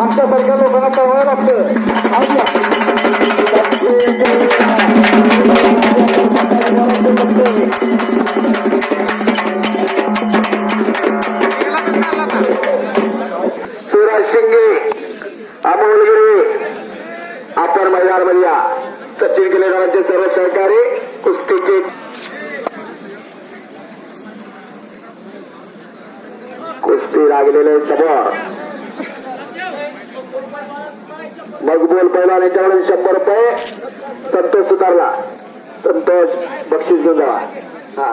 आमच्या सरकार लोकांना कळवावं सुराज शिंगे अमोलगिरी आपण मैदान भैया सचिन किलेकरांचे सर्व सहकारी कुस्तीचे कुस्ती लागलेले समोर. मगबूल पहिला याच्यावरून शंभर रुपये. संतोष सुधारला. संतोष बक्षीस घेऊन जावा. हा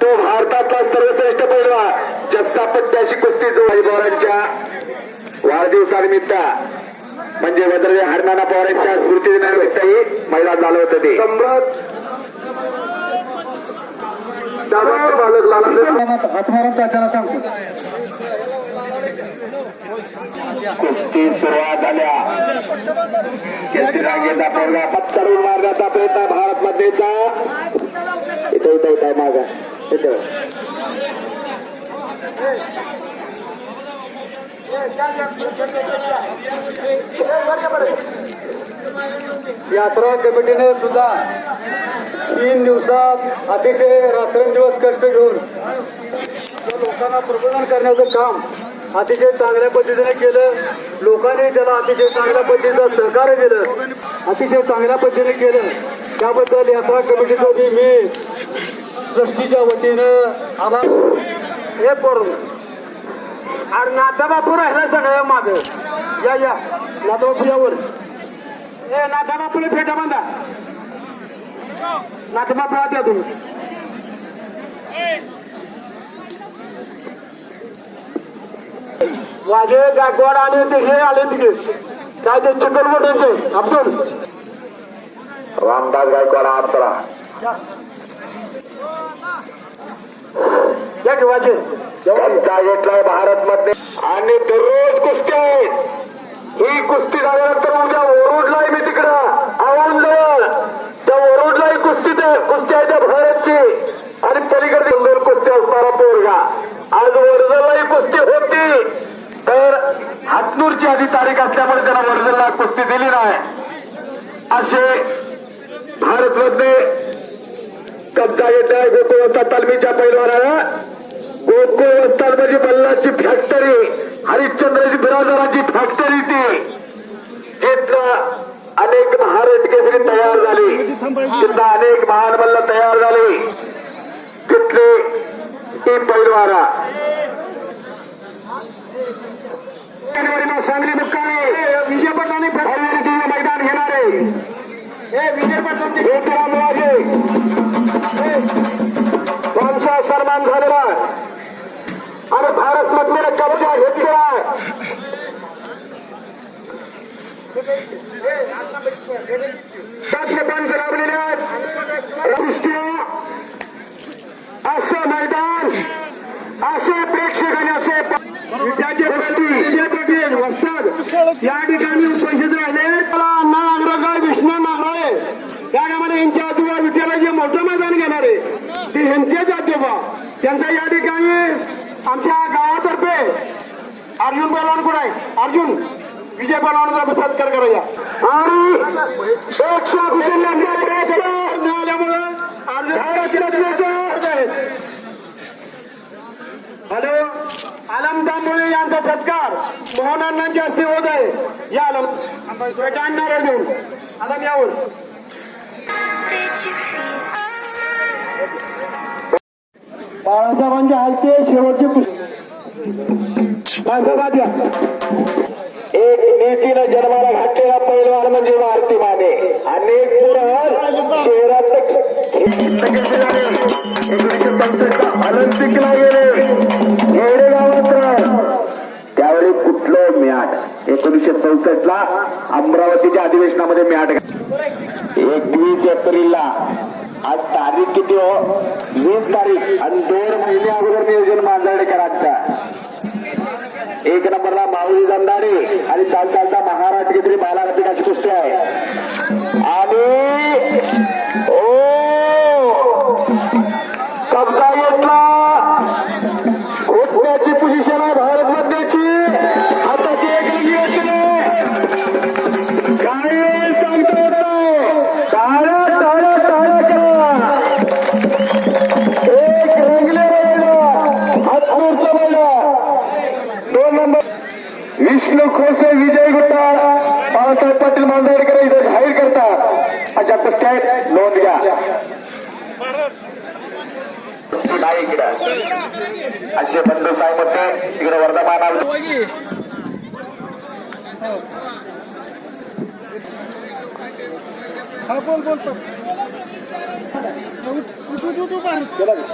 तो भारतातला सर्वश्रेष्ठ पैलवान जस्सा पट्ट्याशी कुस्ती जो हरिभावांच्या वाढदिवसानिमित्त. म्हणजे वदरले हरनाना पवारांच्या स्मृतीदिनानिमित्तही मैदान झालं होतं ते. कुस्ती सुरुवात झाल्या. केसरीरांगेचा पोरगा पत्करून मारण्याचा प्रयत्न भारत मध्येचा इथं इथं इथं मागा. इथं. यात्रा कमिटीने सुद्धा तीन दिवसात अतिशय रात्रंदिवस कष्ट घेऊन लोकांना प्रबोधन करण्याचं काम अतिशय चांगल्या पद्धतीने केलं. लोकांनी त्याला अतिशय चांगल्या पद्धतीचं सहकार्य दिलं. अतिशय चांगल्या पद्धतीने केलं. त्याबद्दल यात्रा कमिटीसाठी मी ट्रस्टीच्या वतीनं आभार हे पोर अरे नाथा बापू राहिला सगळं माग. या या. बापू यावर ए नाथा बापूला फेटा बांधा. नाथा बापू आत या तुम्ही. वाजे गायकवाड आले ते हे आले तिथे काय ते चक्करवटांचे अब्दुल रामदास गायकवाड आडतळा या वाजे? त्यांचा घेतलाय भारत मध्ये आणि दररोज कुस्ती आहेत. ही कुस्ती झाल्यानंतर उद्या ओरोडलाय मी तिकडं. आवडलं त्या ओरोडलाही कुस्ती कुस्ती आहे त्या भारतची. आणि पलीकडे दोन कुस्ती असणारा पोरगा. आज वर्जलाही कुस्ती होती. तर हातनूरची आधी तारीख असल्यामुळे त्यांना वर्जलला कुस्ती दिली नाही. असे भारतमध्ये कब्जा येत आहे गोकुळवस्ता तालमीच्या पैलवानाला. गोकुळवस्तान म्हणजे बल्लाची फॅक्टरी हरिश्चंद्रजी बिराजरांची फॅक्टरी ती तिथं अनेक महारथ केसरी तयार झाली. तिथं अनेक महान मल्ल तयार झाले. तिथले पैलवाना. जानेवारीला सांगली मुक्कामी विजय पटलाने मैदान घेणार हे विजय पटलांचे त्यातले पंच लाभलेले आहेत. कुस्त्या असं मैदान असे प्रेक्षकांनी असे विद्याचे कुस्ती वस्तात या ठिकाणी उपस्थित राहिले. अण्णा नागराय विष्णू नागराळे त्या कामाने यांच्या आजोबा विद्यालय जे मोठं मैदान घेणार आहे ते यांचेच आजोबा त्यांचा या ठिकाणी आमच्या गावातर्फे अर्जुन पहलवान आहे? अर्जुन. विजय बनवण्याचा सत्कार करूया. आणि एकशे कुशल्याचा प्रयत्न मिळाल्यामुळे हॅलो आलम तांबोळे यांचा सत्कार मोहन अण्णांच्या हस्ते होत आहे. या आलम आणणार घेऊन आलम यावर. बाळासाहेबांच्या हस्ते शेवटचे पुस्तक बाळासाहेब एक नीतीनं जन्माला घातलेला पैलवान म्हणजे मारुती माने. अनेक पुरण शहरात ऑलिम्पिकला गेले एवढे गावात त्यावेळी कुठलं म्याट? एकोणीसशे चौसष्ट ला अमरावतीच्या अधिवेशनामध्ये म्याट एकवीस एप्रिलला. आज तारीख किती हो? वीस तारीख. आणि दोन महिने अगोदर नियोजन मांजर्डेकरांचा एक नंबरला माऊली दंदाडे आणि चाल चालता महाराज किती बालारती अशी कुस्ती आहे. आणि ओ! कब्जा घेतला घोटण्याची पोझिशन आहे भारत विष्णू खोसे विजय गुप्ता बाळासाहेब पाटील मांजरेकर इथे जाहीर करता अशा प्रत्येक नोंद घ्या असे बंधू साहेब होते तिकडे वर्धमान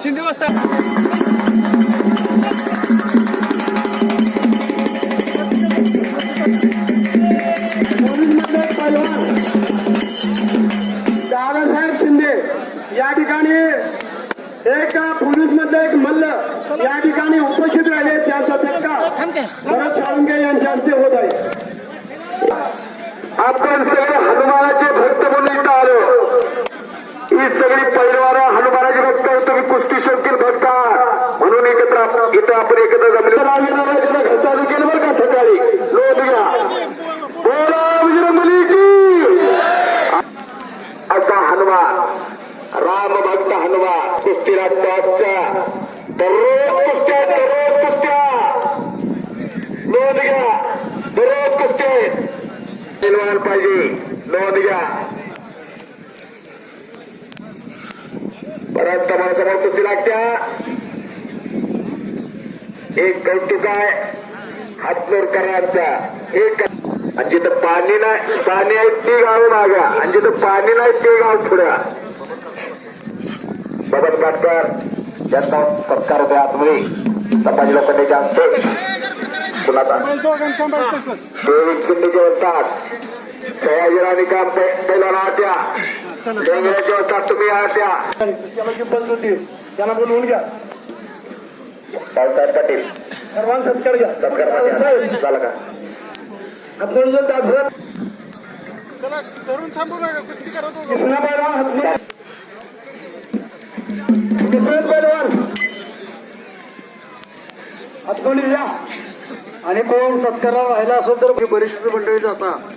शिंदे वाजता या ठिकाणी एक पोलीस मधले एक मल्ल या ठिकाणी उपस्थित राहिले त्यांचा सत्कार भरत साळुंके यांच्या हस्ते होत आहे. आपण सगळे हनुमानाचे भक्त म्हणून इथं आलो. ही सगळी पैलवाना हनुमानाचे भक्त तुम्ही कुस्ती शौकीन भक्त. म्हणून एकत्र इथं आपण एकत्र जमले राजीनामा घसारी केलं बरं का सकाळी नोंद घ्या बोला विजृंभली की असा हनुमान राम भक्त हनुमान कुस्तीला टॉपचा दररोज कुस्त्या दररोज कुस्त्या नोंद घ्या विरोध कुस्त्या आहेत. पाहिजे. नोंद घ्या परत समोर कुस्ती लागत्या. एक कौतुक आहे. हातनूरकरांचा. एक आणि जिथं पाणी नाही पाणी आहे ते गाव मागा. आणि जिथं पाणी नाही ते गाव पुढ्या बबन पाटकर यांना सत्कार होते आतमध्ये संभाजी लोखंडेच्या हस्ते कुणाचा देवी खिंडीचे असतात सयाजीराव निकाम पहिला आत्या डेंगऱ्याचे असतात तुम्ही आत्या। त्याला बोलवून घ्या पावसाळ्यात पाटील सर्वांना सत्कार घ्या सत्कार झाला का? आपण जर दाखवत कृष्णा पैलवान. हसने पैलवान हातकोणी या आणि कोण सत्कारा राहिला असेल तर बरीचशी मंडळी जातात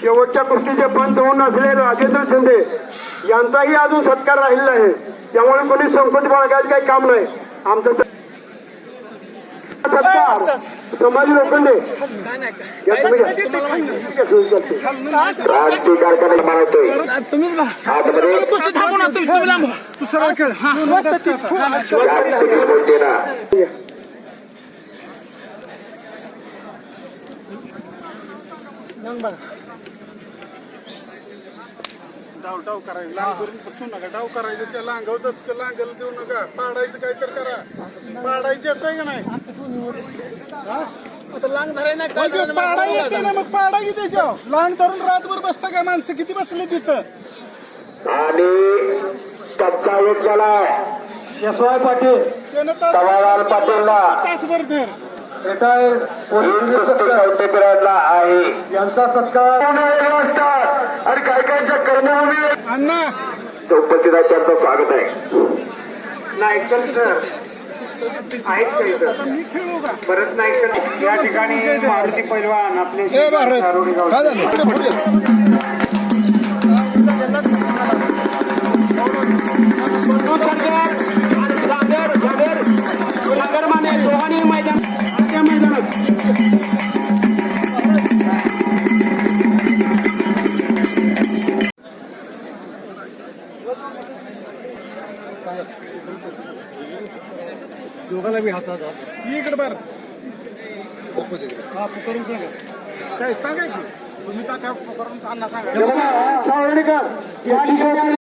शेवटच्या कुस्तीचे पंत होऊन असलेले राजेंद्र शिंदे यांचाही अजून सत्कार राहिलेला आहे. त्यामुळे कोणी संकोच बाळगायचं काही काम नाही. आमचं सत्कार. संभाजी लोखंडे. स्वीकार करायला मानवतोय आतमध्ये बोलते ना डाव डाव करायचं लांब करून बसू नका. डाव करायचं त्या लांगवतच लांगल देऊ नका. पाडायचं काय तर करा. पाडायचं येतंय का नाही? आता लांग धराय नाही काय म्हणजे धरायला पाडा नाही. येते ना मग पाडा की त्याच्यावर? लांग धरून रातभर बसता काय माणसं? किती बसले तिथं? आणि कच्चा घेतलेला आहे यशवाय पाटील त्यानं तास- समाधान पाटीलला. तासभर धर. रिटायर कुस्ती कवटे पिरायला आहे. यांचा सत्कार असतात आणि काही काहींच्या कर्मभूमी अण्णा! उपस्थित त्यांचं स्वागत आहे. नायकल सर आहेत का इथं? मी खेळू का परत नायकल या ठिकाणी मारुती पैलवान आपले गाव- दोघांनी इकडे बर. काय सांगा की. तुम्ही तात्या करून अण्णा सांगा. सावरणीकर या ठिकाणी